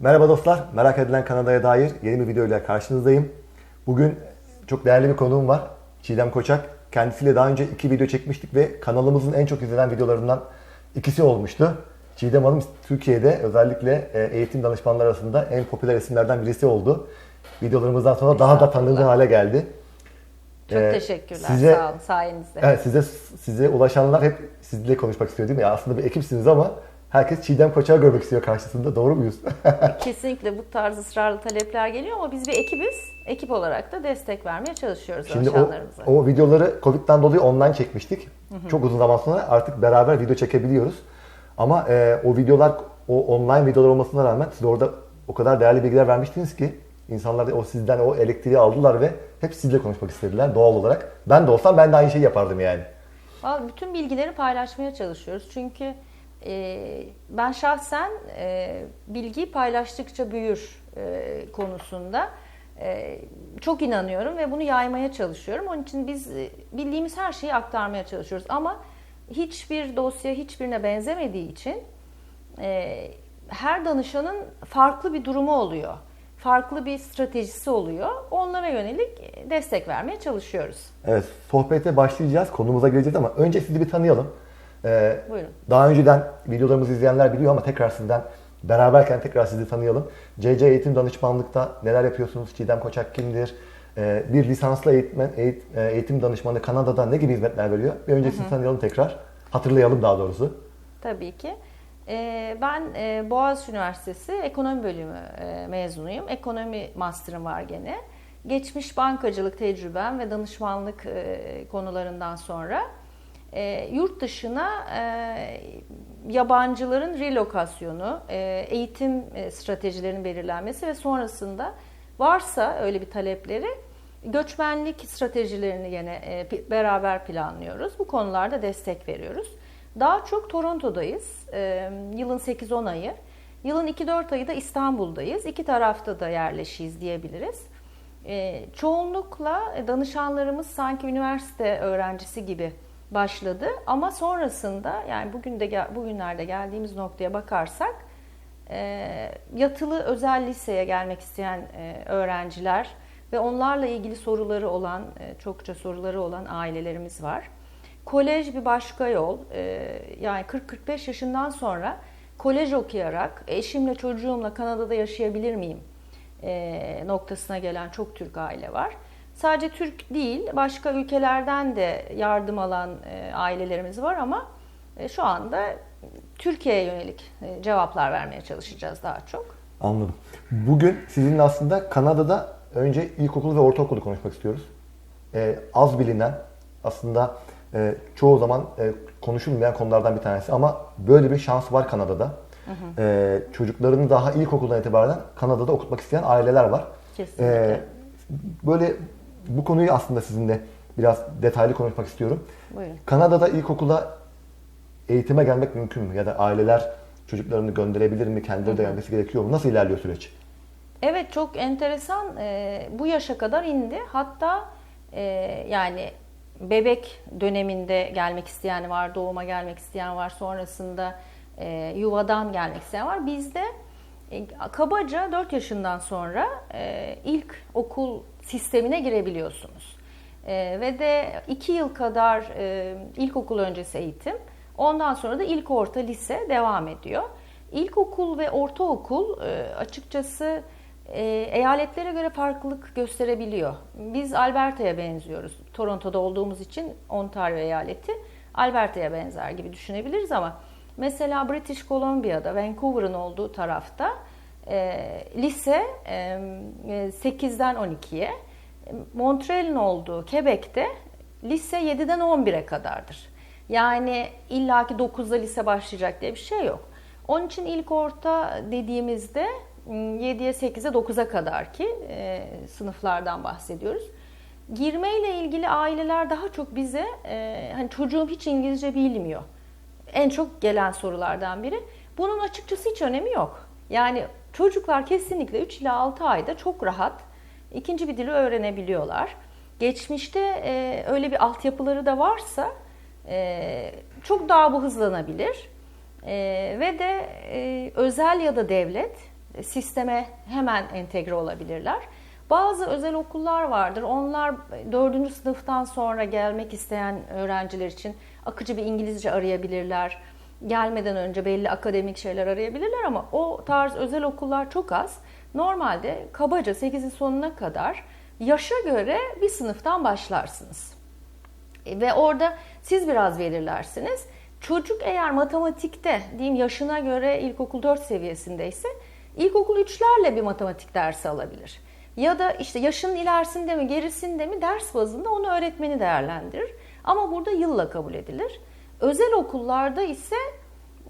Merhaba dostlar, merak edilen Kanada'ya dair yeni bir video ile karşınızdayım. Bugün çok değerli bir konuğum var, Çiğdem Koçak. Kendisiyle daha önce iki video çekmiştik ve kanalımızın en çok izlenen videolarından ikisi olmuştu. Çiğdem Hanım Türkiye'de özellikle e, eğitim danışmanları arasında en popüler isimlerden birisi oldu. Videolarımızdan sonra daha da tanınır hale geldi. Çok Ee, teşekkürler. size- Sağ olun sayenizde. Evet size size ulaşanlar hep sizinle konuşmak istiyor değil mi? Ya aslında bir ekipsiniz ama herkes Çiğdem Koçak'ı görmek istiyor karşısında. Doğru muyuz? Kesinlikle bu tarz ısrarlı talepler geliyor ama biz bir ekibiz. Ekip olarak da destek vermeye çalışıyoruz Şimdi o, o videoları Covid'den dolayı online çekmiştik. Çok uzun zaman sonra artık beraber video çekebiliyoruz. Ama e, o videolar, o online videolar olmasına rağmen siz orada o kadar değerli bilgiler vermiştiniz ki insanlar da o sizden o elektriği aldılar ve hep sizle konuşmak istediler doğal olarak. Ben de olsam ben de aynı şeyi yapardım yani. Vallahi bütün bilgileri paylaşmaya çalışıyoruz. Çünkü e, ben şahsen e, bilgiyi paylaştıkça büyür e, konusunda e, çok inanıyorum ve bunu yaymaya çalışıyorum. Onun için biz e, bildiğimiz her şeyi aktarmaya çalışıyoruz. Ama hiçbir dosya hiçbirine benzemediği için e, her danışanın farklı bir durumu oluyor. Farklı bir stratejisi oluyor. Onlara yönelik destek vermeye çalışıyoruz. Evet, sohbete başlayacağız, konumuza gireceğiz ama önce sizi bir tanıyalım. Ee, Buyurun. Daha önceden videolarımızı izleyenler biliyor ama tekrar sizden beraberken tekrar sizi tanıyalım. CC Eğitim Danışmanlık'ta neler yapıyorsunuz? Çiğdem Koçak kimdir? Ee, bir lisanslı eğitmen, eğit- e, eğitim danışmanı Kanada'da ne gibi hizmetler veriyor? Bir önce sizi tanıyalım tekrar. Hatırlayalım daha doğrusu. Tabii ki. Ee, Ben e, Boğaziçi Üniversitesi Ekonomi Bölümü e, mezunuyum. Ekonomi master'ım var gene. Geçmiş bankacılık tecrübem ve danışmanlık e, konularından sonra e, yurt dışına e, yabancıların relokasyonu, e, eğitim e, stratejilerinin belirlenmesi ve sonrasında varsa öyle bir talepleri göçmenlik stratejilerini yine e, beraber planlıyoruz. Bu konularda destek veriyoruz. Daha çok Toronto'dayız. E, Yılın 8-10 ayı. Yılın 2-4 ayı da İstanbul'dayız. İki tarafta da yerleşiyiz diyebiliriz. E, Çoğunlukla danışanlarımız sanki üniversite öğrencisi gibi başladı ama sonrasında yani bugün de bugünlerde geldiğimiz noktaya bakarsak e, yatılı özel liseye gelmek isteyen e, öğrenciler ve onlarla ilgili soruları olan, e, çokça soruları olan ailelerimiz var. Kolej bir başka yol. E, yani 40-45 yaşından sonra kolej okuyarak eşimle çocuğumla Kanada'da yaşayabilir miyim e, noktasına gelen çok Türk aile var. Sadece Türk değil, başka ülkelerden de yardım alan e, ailelerimiz var ama e, şu anda Türkiye'ye yönelik e, cevaplar vermeye çalışacağız daha çok. Anladım. Bugün sizinle aslında Kanada'da önce ilkokul ve ortaokulu konuşmak istiyoruz. Ee, az bilinen, aslında e, çoğu zaman e, konuşulmayan konulardan bir tanesi ama böyle bir şans var Kanada'da. Ee, çocuklarını daha ilkokuldan itibaren Kanada'da okutmak isteyen aileler var. Kesinlikle. Ee, böyle bu konuyu aslında sizinle biraz detaylı konuşmak istiyorum. Buyurun. Kanada'da ilkokula eğitime gelmek mümkün mü? Ya da aileler çocuklarını gönderebilir mi? Kendileri de gelmesi gerekiyor mu? Nasıl ilerliyor süreç? Evet çok enteresan. Ee, bu yaşa kadar indi. Hatta e, yani bebek döneminde gelmek isteyen var, doğuma gelmek isteyen var, sonrasında e, yuvadan gelmek isteyen var. Bizde e, kabaca 4 yaşından sonra e, ilk okul sistemine girebiliyorsunuz. E, ve de 2 yıl kadar e, ilkokul öncesi eğitim, ondan sonra da ilk orta lise devam ediyor. İlkokul ve ortaokul e, açıkçası e, eyaletlere göre farklılık gösterebiliyor. Biz Alberta'ya benziyoruz. Toronto'da olduğumuz için Ontario eyaleti Alberta'ya benzer gibi düşünebiliriz ama mesela British Columbia'da, Vancouver'ın olduğu tarafta e, lise e, e, 8'den 12'ye, Montreal'in olduğu Quebec'te lise 7'den 11'e kadardır. Yani illaki 9'da lise başlayacak diye bir şey yok. Onun için ilk orta dediğimizde 7'ye 8'e 9'a kadar ki e, sınıflardan bahsediyoruz. Girmeyle ilgili aileler daha çok bize e, hani çocuğum hiç İngilizce bilmiyor. En çok gelen sorulardan biri. Bunun açıkçası hiç önemi yok. Yani çocuklar kesinlikle 3 ila 6 ayda çok rahat ikinci bir dili öğrenebiliyorlar. Geçmişte e, öyle bir altyapıları da varsa e, çok daha bu hızlanabilir. E, ve de e, özel ya da devlet e, sisteme hemen entegre olabilirler. Bazı özel okullar vardır. Onlar 4. sınıftan sonra gelmek isteyen öğrenciler için akıcı bir İngilizce arayabilirler. Gelmeden önce belli akademik şeyler arayabilirler ama o tarz özel okullar çok az. Normalde kabaca 8'in sonuna kadar yaşa göre bir sınıftan başlarsınız. E, Ve orada siz biraz verirlersiniz. Çocuk eğer matematikte diyeyim yaşına göre ilkokul 4 seviyesindeyse ilkokul 3'lerle bir matematik dersi alabilir. Ya da işte yaşının ilerisinde mi gerisinde mi ders bazında onu öğretmeni değerlendirir. Ama burada yılla kabul edilir. Özel okullarda ise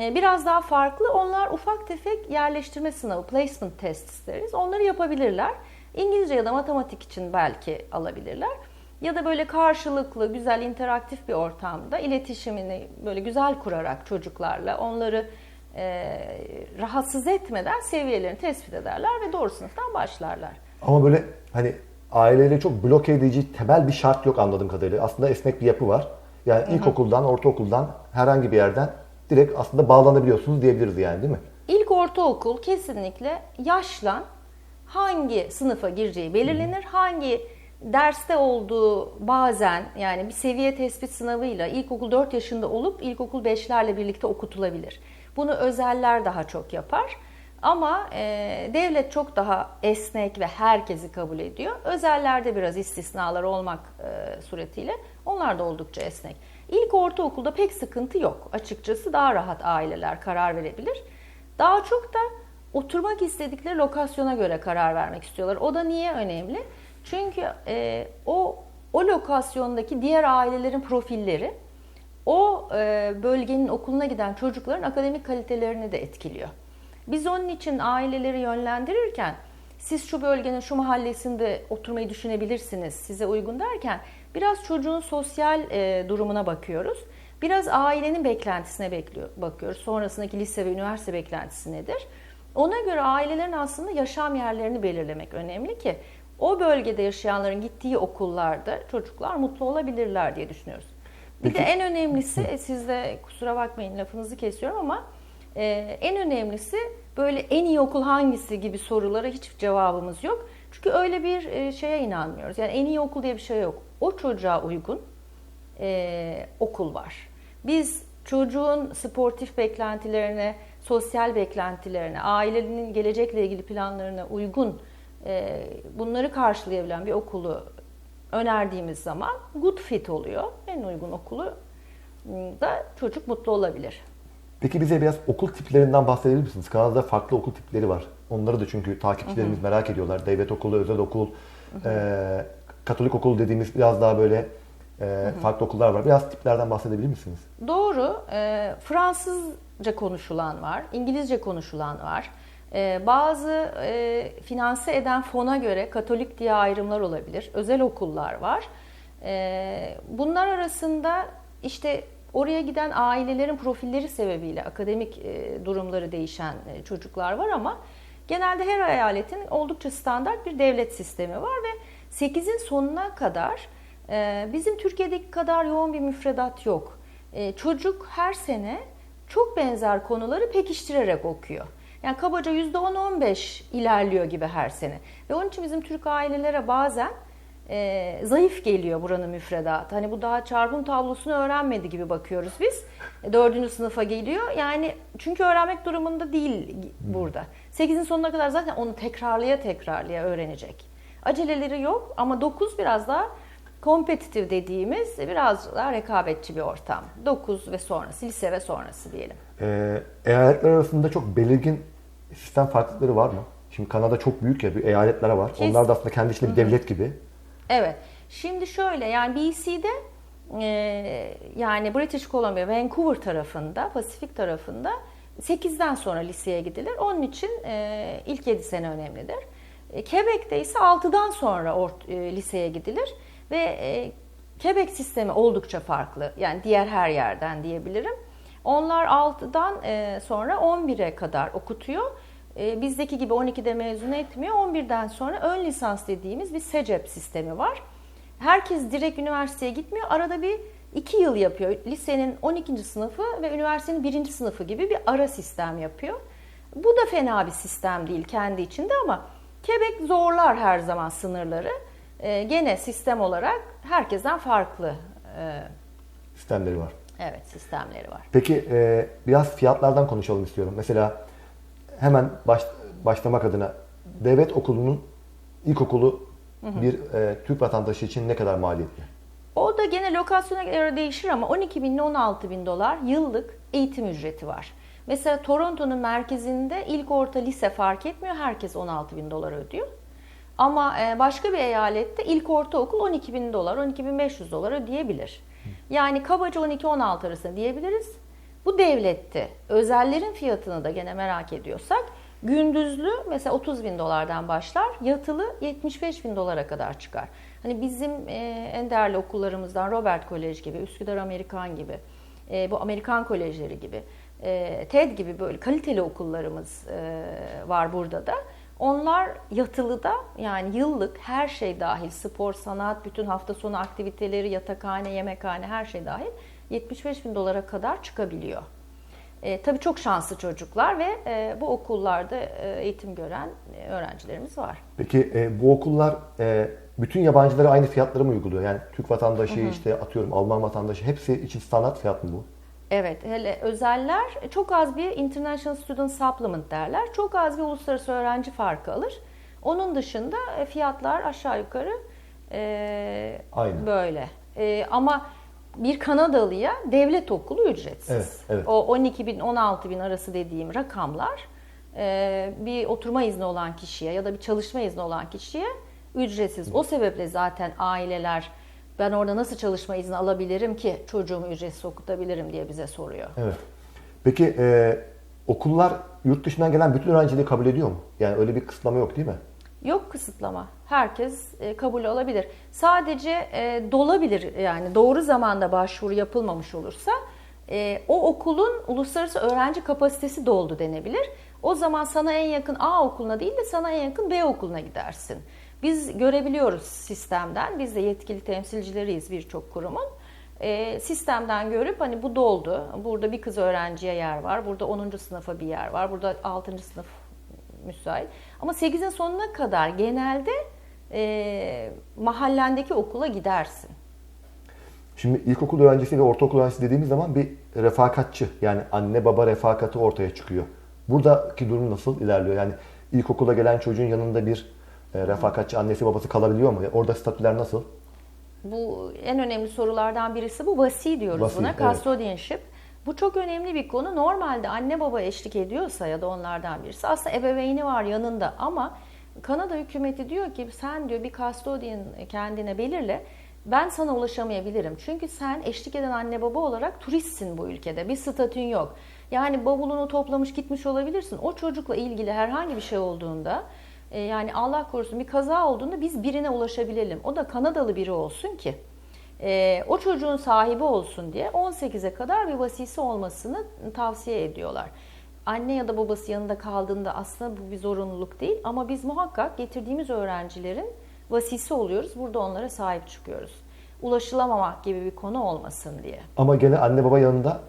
e, biraz daha farklı. Onlar ufak tefek yerleştirme sınavı, placement test deriz. Onları yapabilirler. İngilizce ya da matematik için belki alabilirler. Ya da böyle karşılıklı, güzel, interaktif bir ortamda iletişimini böyle güzel kurarak çocuklarla onları e, rahatsız etmeden seviyelerini tespit ederler ve doğru sınıftan başlarlar. Ama böyle hani aileyle çok bloke edici temel bir şart yok anladığım kadarıyla. Aslında esnek bir yapı var. Yani ilkokuldan, ortaokuldan herhangi bir yerden direkt aslında bağlanabiliyorsunuz diyebiliriz yani değil mi? İlk ortaokul kesinlikle yaşlan hangi sınıfa gireceği belirlenir. Hangi derste olduğu bazen yani bir seviye tespit sınavıyla ilkokul 4 yaşında olup ilkokul 5'lerle birlikte okutulabilir. Bunu özeller daha çok yapar. Ama e, devlet çok daha esnek ve herkesi kabul ediyor. Özellerde biraz istisnalar olmak e, suretiyle onlar da oldukça esnek. İlk ortaokulda pek sıkıntı yok. Açıkçası daha rahat aileler karar verebilir. Daha çok da oturmak istedikleri lokasyona göre karar vermek istiyorlar. O da niye önemli? Çünkü e, o o lokasyondaki diğer ailelerin profilleri o e, bölgenin okuluna giden çocukların akademik kalitelerini de etkiliyor. Biz onun için aileleri yönlendirirken siz şu bölgenin şu mahallesinde oturmayı düşünebilirsiniz size uygun derken biraz çocuğun sosyal e, durumuna bakıyoruz. Biraz ailenin beklentisine bekliyor, bakıyoruz. Sonrasındaki lise ve üniversite beklentisi nedir? Ona göre ailelerin aslında yaşam yerlerini belirlemek önemli ki o bölgede yaşayanların gittiği okullarda çocuklar mutlu olabilirler diye düşünüyoruz. Bir de en önemlisi, e, siz de kusura bakmayın lafınızı kesiyorum ama e, en önemlisi böyle en iyi okul hangisi gibi sorulara hiç cevabımız yok. Çünkü öyle bir e, şeye inanmıyoruz. Yani en iyi okul diye bir şey yok. O çocuğa uygun e, okul var. Biz çocuğun sportif beklentilerine, sosyal beklentilerine, ailenin gelecekle ilgili planlarına uygun e, bunları karşılayabilen bir okulu önerdiğimiz zaman good fit oluyor. En uygun okulu da çocuk mutlu olabilir. Peki bize biraz okul tiplerinden bahsedebilir misiniz? Kanada'da farklı okul tipleri var. Onları da çünkü takipçilerimiz merak ediyorlar. Devlet okulu, özel okul, e, Katolik okul dediğimiz biraz daha böyle e, farklı okullar var. Biraz tiplerden bahsedebilir misiniz? Doğru. E, Fransızca konuşulan var, İngilizce konuşulan var. E, bazı e, finanse eden fona göre Katolik diye ayrımlar olabilir. Özel okullar var. E, bunlar arasında işte oraya giden ailelerin profilleri sebebiyle akademik e, durumları değişen e, çocuklar var ama genelde her eyaletin oldukça standart bir devlet sistemi var ve 8'in sonuna kadar e, bizim Türkiye'deki kadar yoğun bir müfredat yok. E, çocuk her sene çok benzer konuları pekiştirerek okuyor. Yani kabaca %10-15 ilerliyor gibi her sene. Ve onun için bizim Türk ailelere bazen e, zayıf geliyor buranın müfredatı. Hani bu daha çarpım tablosunu öğrenmedi gibi bakıyoruz biz. E, Dördüncü sınıfa geliyor. Yani çünkü öğrenmek durumunda değil burada. Sekizin sonuna kadar zaten onu tekrarlaya tekrarlaya öğrenecek. Aceleleri yok ama 9 biraz daha kompetitif dediğimiz biraz daha rekabetçi bir ortam. 9 ve sonrası, lise ve sonrası diyelim. E, eyaletler arasında çok belirgin sistem farklılıkları var mı? Şimdi Kanada çok büyük ya, bir eyaletler var. Kes- Onlar da aslında kendi içinde bir devlet gibi. Evet. Şimdi şöyle yani BC'de e, yani British Columbia, Vancouver tarafında, Pasifik tarafında 8'den sonra liseye gidilir. Onun için e, ilk 7 sene önemlidir. E, Quebec'te ise 6'dan sonra ort- e, liseye gidilir ve e, Quebec sistemi oldukça farklı. Yani diğer her yerden diyebilirim. Onlar 6'dan e, sonra 11'e kadar okutuyor. E, bizdeki gibi 12'de mezun etmiyor. 11'den sonra ön lisans dediğimiz bir SECEP sistemi var. Herkes direkt üniversiteye gitmiyor. Arada bir 2 yıl yapıyor. Lisenin 12. sınıfı ve üniversitenin 1. sınıfı gibi bir ara sistem yapıyor. Bu da fena bir sistem değil kendi içinde ama Quebec zorlar her zaman sınırları. Ee, gene sistem olarak herkesten farklı e, Sistemleri var. evet sistemleri var. Peki e, biraz fiyatlardan konuşalım istiyorum. Mesela hemen baş, başlamak adına devlet okulunun ilkokulu bir e, Türk vatandaşı için ne kadar maliyetli? O da gene lokasyona göre değişir ama 12 bin ile 16 bin dolar yıllık eğitim ücreti var. Mesela Toronto'nun merkezinde ilk orta lise fark etmiyor. Herkes 16 bin dolar ödüyor. Ama e, başka bir eyalette ilk ortaokul 12 bin dolar, 12 bin 500 dolar ödeyebilir. Yani kabaca 12-16 arasında diyebiliriz. Bu devlette özellerin fiyatını da gene merak ediyorsak gündüzlü mesela 30 bin dolardan başlar, yatılı 75 bin dolara kadar çıkar. Hani bizim e, en değerli okullarımızdan Robert Kolej gibi, Üsküdar Amerikan gibi, e, bu Amerikan kolejleri gibi, e, TED gibi böyle kaliteli okullarımız e, var burada da. Onlar yatılıda yani yıllık her şey dahil spor, sanat, bütün hafta sonu aktiviteleri, yatakhane, yemekhane her şey dahil 75 bin dolara kadar çıkabiliyor. E, tabii çok şanslı çocuklar ve e, bu okullarda e, eğitim gören e, öğrencilerimiz var. Peki e, bu okullar e, bütün yabancılara aynı fiyatları mı uyguluyor? Yani Türk vatandaşı işte atıyorum Alman vatandaşı hepsi için standart fiyat mı bu? Evet, hele özeller çok az bir International Student Supplement derler. Çok az bir uluslararası öğrenci farkı alır. Onun dışında e, fiyatlar aşağı yukarı e, Aynı. böyle. E, ama bir Kanadalıya devlet okulu ücretsiz. Evet, evet. O 12 bin 16 bin arası dediğim rakamlar e, bir oturma izni olan kişiye ya da bir çalışma izni olan kişiye ücretsiz. O sebeple zaten aileler ben orada nasıl çalışma izni alabilirim ki çocuğumu ücretsiz okutabilirim diye bize soruyor. Evet. Peki e, okullar yurt dışından gelen bütün öğrencileri kabul ediyor mu? Yani öyle bir kısıtlama yok değil mi? Yok kısıtlama. Herkes e, kabul alabilir. Sadece e, dolabilir yani doğru zamanda başvuru yapılmamış olursa e, o okulun uluslararası öğrenci kapasitesi doldu denebilir. O zaman sana en yakın A okuluna değil de sana en yakın B okuluna gidersin. Biz görebiliyoruz sistemden. Biz de yetkili temsilcileriyiz birçok kurumun. E, sistemden görüp hani bu doldu. Burada bir kız öğrenciye yer var. Burada 10. sınıfa bir yer var. Burada 6. sınıf müsait. Ama 8'in sonuna kadar genelde e, mahallendeki okula gidersin. Şimdi ilkokul öğrencisi ve ortaokul öğrencisi dediğimiz zaman bir refakatçı yani anne baba refakatı ortaya çıkıyor. Buradaki durum nasıl ilerliyor? Yani ilkokula gelen çocuğun yanında bir e, refakatçi annesi babası kalabiliyor mu? Orada statüler nasıl? Bu en önemli sorulardan birisi bu vasi diyoruz Vasi, buna. evet. Custodianship. Bu çok önemli bir konu. Normalde anne baba eşlik ediyorsa ya da onlardan birisi aslında ebeveyni var yanında ama Kanada hükümeti diyor ki sen diyor bir custodian kendine belirle. Ben sana ulaşamayabilirim. Çünkü sen eşlik eden anne baba olarak turistsin bu ülkede. Bir statün yok. Yani bavulunu toplamış gitmiş olabilirsin. O çocukla ilgili herhangi bir şey olduğunda e, yani Allah korusun bir kaza olduğunda biz birine ulaşabilelim. O da Kanadalı biri olsun ki e, o çocuğun sahibi olsun diye 18'e kadar bir vasisi olmasını tavsiye ediyorlar. Anne ya da babası yanında kaldığında aslında bu bir zorunluluk değil ama biz muhakkak getirdiğimiz öğrencilerin vasisi oluyoruz. Burada onlara sahip çıkıyoruz. Ulaşılamamak gibi bir konu olmasın diye. Ama gene anne baba yanında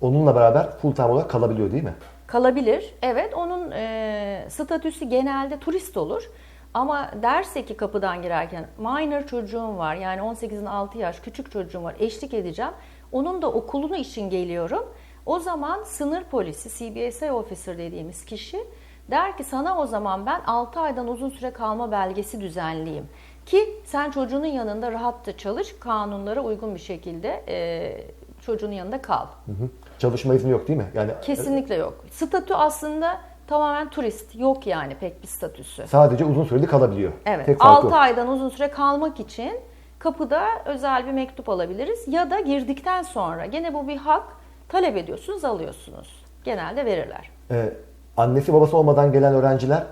onunla beraber full time olarak kalabiliyor değil mi? Kalabilir. Evet onun e, statüsü genelde turist olur. Ama derse ki kapıdan girerken minor çocuğum var yani 18'in 6 yaş küçük çocuğum var eşlik edeceğim. Onun da okulunu için geliyorum. O zaman sınır polisi CBSA officer dediğimiz kişi der ki sana o zaman ben 6 aydan uzun süre kalma belgesi düzenleyeyim. Ki sen çocuğunun yanında rahatça çalış kanunlara uygun bir şekilde e, çocuğunun yanında kal. Hı hı. Çalışma izni yok değil mi? Yani Kesinlikle yok. Statü aslında tamamen turist. Yok yani pek bir statüsü. sadece uzun süreli kalabiliyor. Evet. Tek farkı 6 o. aydan uzun süre kalmak için kapıda özel bir mektup alabiliriz ya da girdikten sonra gene bu bir hak talep ediyorsunuz, alıyorsunuz. Genelde verirler. Ee, annesi babası olmadan gelen öğrenciler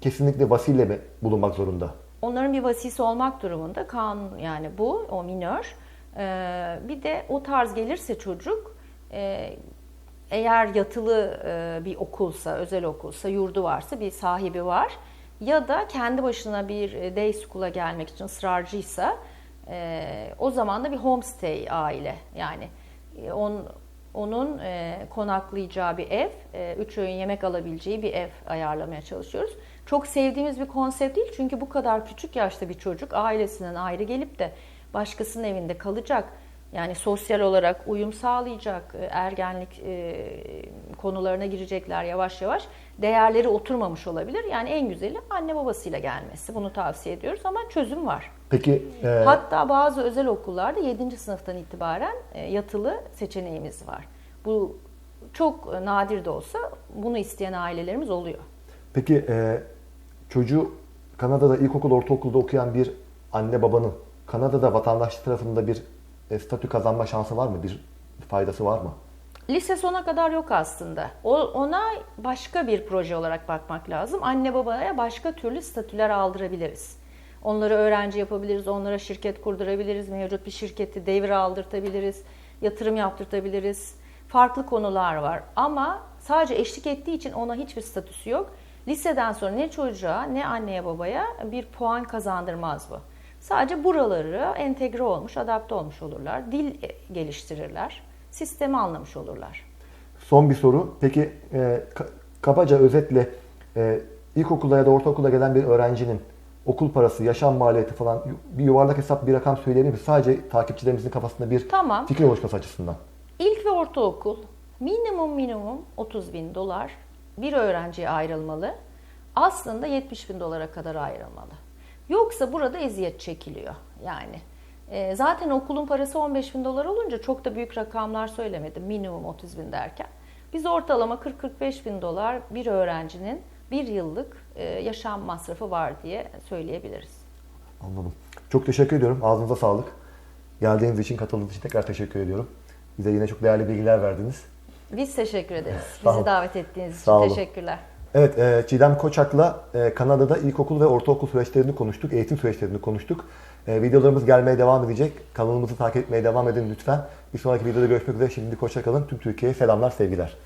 kesinlikle vasiyle mi bulunmak zorunda? Onların bir vasisi olmak durumunda kanun yani bu o minör. Ee, bir de o tarz gelirse çocuk e, eğer yatılı e, bir okulsa, özel okulsa, yurdu varsa bir sahibi var ya da kendi başına bir e, day school'a gelmek için ısrarcıysa e, o zaman da bir homestay aile yani e, on, onun e, konaklayacağı bir ev, 3 öğün yemek alabileceği bir ev ayarlamaya çalışıyoruz. Çok sevdiğimiz bir konsept değil çünkü bu kadar küçük yaşta bir çocuk ailesinden ayrı gelip de başkasının evinde kalacak. Yani sosyal olarak uyum sağlayacak, e, ergenlik e, konularına girecekler yavaş yavaş. Değerleri oturmamış olabilir. Yani en güzeli anne babasıyla gelmesi. Bunu tavsiye ediyoruz ama çözüm var. Peki e, Hatta bazı özel okullarda 7. sınıftan itibaren e, yatılı seçeneğimiz var. Bu çok nadir de olsa bunu isteyen ailelerimiz oluyor. peki e, çocuğu Kanada'da ilkokul, ortaokulda okuyan bir anne babanın Kanada'da vatandaşlık tarafında bir e, statü kazanma şansı var mı? Bir faydası var mı? Lise sona kadar yok aslında. O, ona başka bir proje olarak bakmak lazım. Anne babaya başka türlü statüler aldırabiliriz. Onları öğrenci yapabiliriz, onlara şirket kurdurabiliriz, mevcut bir şirketi devir aldırtabiliriz, yatırım yaptırtabiliriz. Farklı konular var ama sadece eşlik ettiği için ona hiçbir statüsü yok. Liseden sonra ne çocuğa ne anneye babaya bir puan kazandırmaz bu. Sadece buraları entegre olmuş, adapte olmuş olurlar. Dil geliştirirler. Sistemi anlamış olurlar. Son bir soru. Peki e, ka- kabaca özetle e, ilkokulda ya da ortaokulda gelen bir öğrencinin okul parası, yaşam maliyeti falan bir yuvarlak hesap bir rakam söyleyelim mi? Sadece takipçilerimizin kafasında bir Tamam. fikir oluşması açısından. İlk ve ortaokul minimum minimum 30 bin dolar bir öğrenciye ayrılmalı. Aslında 70 bin dolara kadar ayrılmalı. Yoksa burada eziyet çekiliyor. Yani e, zaten okulun parası 15 bin dolar olunca çok da büyük rakamlar söylemedim. Minimum 30 bin derken. Biz ortalama 40-45 bin dolar bir öğrencinin bir yıllık e, yaşam masrafı var diye söyleyebiliriz. Anladım. Çok teşekkür ediyorum. Ağzınıza sağlık. Geldiğiniz için, katıldığınız için tekrar teşekkür ediyorum. Bize yine çok değerli bilgiler verdiniz. Biz teşekkür ederiz. Bizi davet ettiğiniz için teşekkürler. Evet, e, Çiğdem Koçak'la e, Kanada'da ilkokul ve ortaokul süreçlerini konuştuk, eğitim süreçlerini konuştuk. E, videolarımız gelmeye devam edecek. Kanalımızı takip etmeye devam edin lütfen. Bir sonraki videoda görüşmek üzere. Şimdi hoşça kalın. Tüm Türkiye'ye selamlar, sevgiler.